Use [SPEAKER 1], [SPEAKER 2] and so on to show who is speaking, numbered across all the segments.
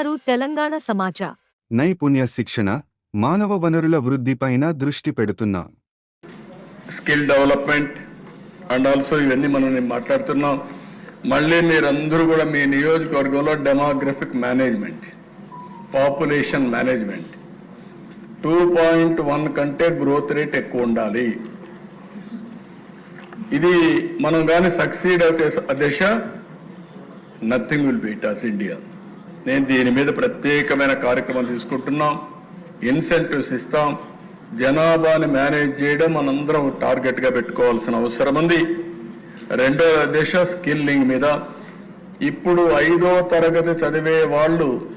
[SPEAKER 1] అంటున్నారు తెలంగాణ సమాజ.
[SPEAKER 2] నైపుణ్య శిక్షణ మానవ వనరుల వృద్ధిపైన దృష్టి పెడుతున్నా.
[SPEAKER 3] స్కిల్ డెవలప్మెంట్ అండ్ ఆల్సో ఇవన్నీ మనం నేను మాట్లాడుతున్నాం. మళ్ళీ మీరందరూ కూడా మీ నియోజకవర్గంలో demographic management population management. Two point one కంటే గ్రోత్ రేట్ ఎక్కువ ఉండాలి. ఇది మనం కానీ సక్సీడ్ అయితే దిశ nothing will beat us India. నేను దీని మీద ప్రత్యేకమైన కార్యక్రమం తీసుకుంటున్నాం. ఇన్సెంటివ్స్ ఇస్తాం. జనాభాని మేనేజ్ చేయడం మనందరం టార్గెట్గా పెట్టుకోవాల్సిన అవసరం ఉంది. రెండో దిశ స్కిల్లింగ్ మీద. ఇప్పుడు ఐదో తరగతి చదివే వాళ్ళు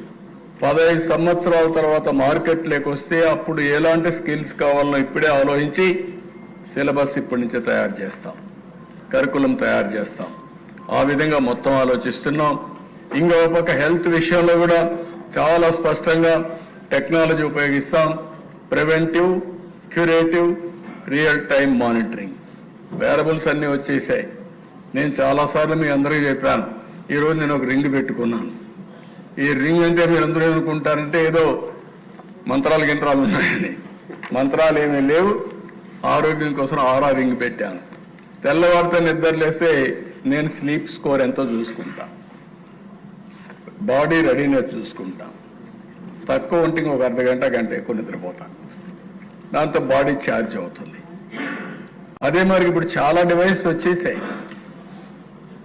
[SPEAKER 3] పదహైదు సంవత్సరాల తర్వాత మార్కెట్లోకి వస్తే అప్పుడు ఎలాంటి స్కిల్స్ కావాలో ఇప్పుడే ఆలోచించి సిలబస్ ఇప్పటి నుంచే తయారు చేస్తాం. కరికులం తయారు చేస్తాం. ఆ విధంగా మొత్తం ఆలోచిస్తున్నాం. ఇంకో పక్క హెల్త్ విషయంలో కూడా చాలా స్పష్టంగా టెక్నాలజీ ఉపయోగిస్తాం. Preventive curative real time monitoring. Wearables అన్నీ వచ్చేసాయి. నేను చాలాసార్లు మీ అందరికీ చెప్పాను. ఈరోజు నేను ఒక రింగ్ పెట్టుకున్నాను. ఈ రింగ్ అంటే మీరు అందరూ ఏమనుకుంటారంటే ఏదో మంత్రాలు గింత్రాలు ఉన్నాయని. మంత్రాలు ఏమీ లేవు. ఆరోగ్యం కోసం ఆరా రింగ్ పెట్టాను. తెల్లవారితో నిద్రలేస్తే నేను స్లీప్ స్కోర్ ఎంతో చూసుకుంటాను బాడీ రెడీనెస్ చూసుకుంటాం. తక్కువ ఉంటే ఒక అర్ధ గంట గంట ఎక్కువ నిద్రపోతాం. దాంతో బాడీ ఛార్జ్ అవుతుంది. అదే మరి ఇప్పుడు చాలా డివైస్ వచ్చేసాయి.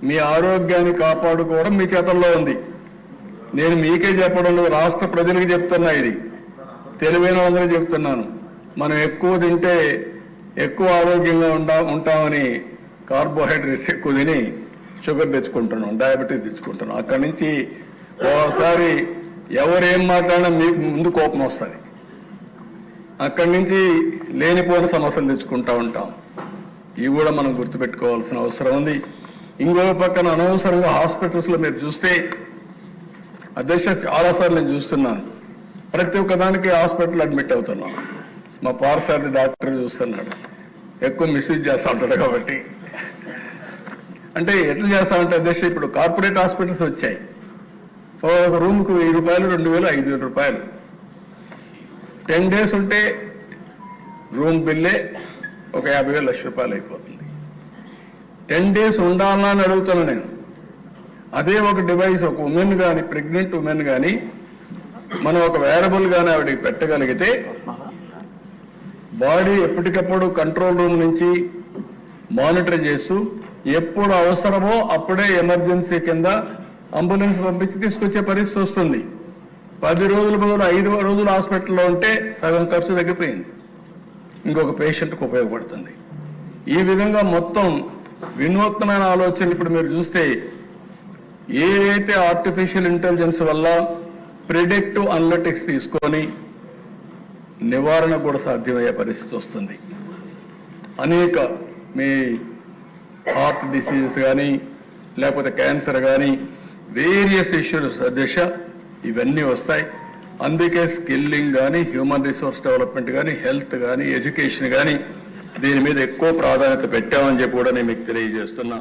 [SPEAKER 3] మీ ఆరోగ్యాన్ని కాపాడుకోవడం మీ చేతల్లో ఉంది. నేను మీకే చెప్పడం లేదు రాష్ట్ర ప్రజలకు చెప్తున్నా ఇది. తెలివైన వాళ్ళందరూ చెప్తున్నాను. మనం ఎక్కువ తింటే ఎక్కువ ఆరోగ్యంగా ఉండా ఉంటామని కార్బోహైడ్రేట్స్ ఎక్కువ తిని షుగర్ తెచ్చుకుంటున్నాం డయాబెటీస్ తెచ్చుకుంటున్నాం. అక్కడి నుంచి ఓసారి ఎవరేం మాట్లాడినా మీకు ముందు కోపం వస్తుంది. అక్కడి నుంచి లేనిపోయిన సమస్యలు తెచ్చుకుంటా ఉంటాం. ఇవి కూడా మనం గుర్తుపెట్టుకోవాల్సిన అవసరం ఉంది. ఇంకో పక్కన అనవసరంగా హాస్పిటల్స్లో మీరు చూస్తే అధ్యక్ష చాలాసార్లు నేను చూస్తున్నాను. ప్రతి ఒక్క దానికి హాస్పిటల్ అడ్మిట్ అవుతున్నాం. మా పారసారి డాక్టర్ చూస్తున్నాడు. ఎక్కువ మిస్యూజ్ చేస్తా ఉంటాడు కాబట్టి. అంటే ఎట్లా చేస్తా ఉంటే అధ్యక్ష? ఇప్పుడు కార్పొరేట్ హాస్పిటల్స్ వచ్చాయి. ఒక రూమ్కు వెయ్యి రూపాయలు రెండు వేలు ఐదు వేల రూపాయలు. టెన్ డేస్ ఉంటే రూమ్ బిల్లే ఒక యాభై వేలు లక్ష రూపాయలు అయిపోతుంది. టెన్ డేస్ ఉండాలా అని అడుగుతాను నేను. అదే ఒక డివైస్ ఒక ఉమెన్ కానీ ప్రెగ్నెంట్ ఉమెన్ కానీ మనం ఒక వేరబుల్ కానీ ఆవిడకి పెట్టగలిగితే బాడీ ఎప్పటికప్పుడు కంట్రోల్ రూమ్ నుంచి మానిటర్ చేస్తూ ఎప్పుడు అవసరమో అప్పుడే ఎమర్జెన్సీ కింద అంబులెన్స్ పంపించి తీసుకొచ్చే పరిస్థితి వస్తుంది. పది రోజుల బదులు ఐదు రోజులు హాస్పిటల్లో ఉంటే సగం ఖర్చు తగ్గిపోయింది. ఇంకొక పేషెంట్కి ఉపయోగపడుతుంది. ఈ విధంగా మొత్తం వినూత్నమైన ఆలోచనలు ఇప్పుడు మీరు చూస్తే ఏదైతే ఆర్టిఫిషియల్ ఇంటెలిజెన్స్ వల్ల ప్రిడిక్టివ్ అనలిటిక్స్ తీసుకొని నివారణ కూడా సాధ్యమయ్యే పరిస్థితి వస్తుంది. అనేక మీ హార్ట్ డిసీజెస్ కానీ లేకపోతే క్యాన్సర్ కానీ వేరియస్ ఇష్యూస్ దిశ ఇవన్నీ వస్తాయి. అందుకే స్కిల్లింగ్ కానీ హ్యూమన్ రిసోర్స్ డెవలప్మెంట్ కానీ హెల్త్ కానీ ఎడ్యుకేషన్ కానీ దీని మీద ఎక్కువ ప్రాధాన్యత పెట్టామని చెప్పి కూడా నేను మీకు తెలియజేస్తున్నా.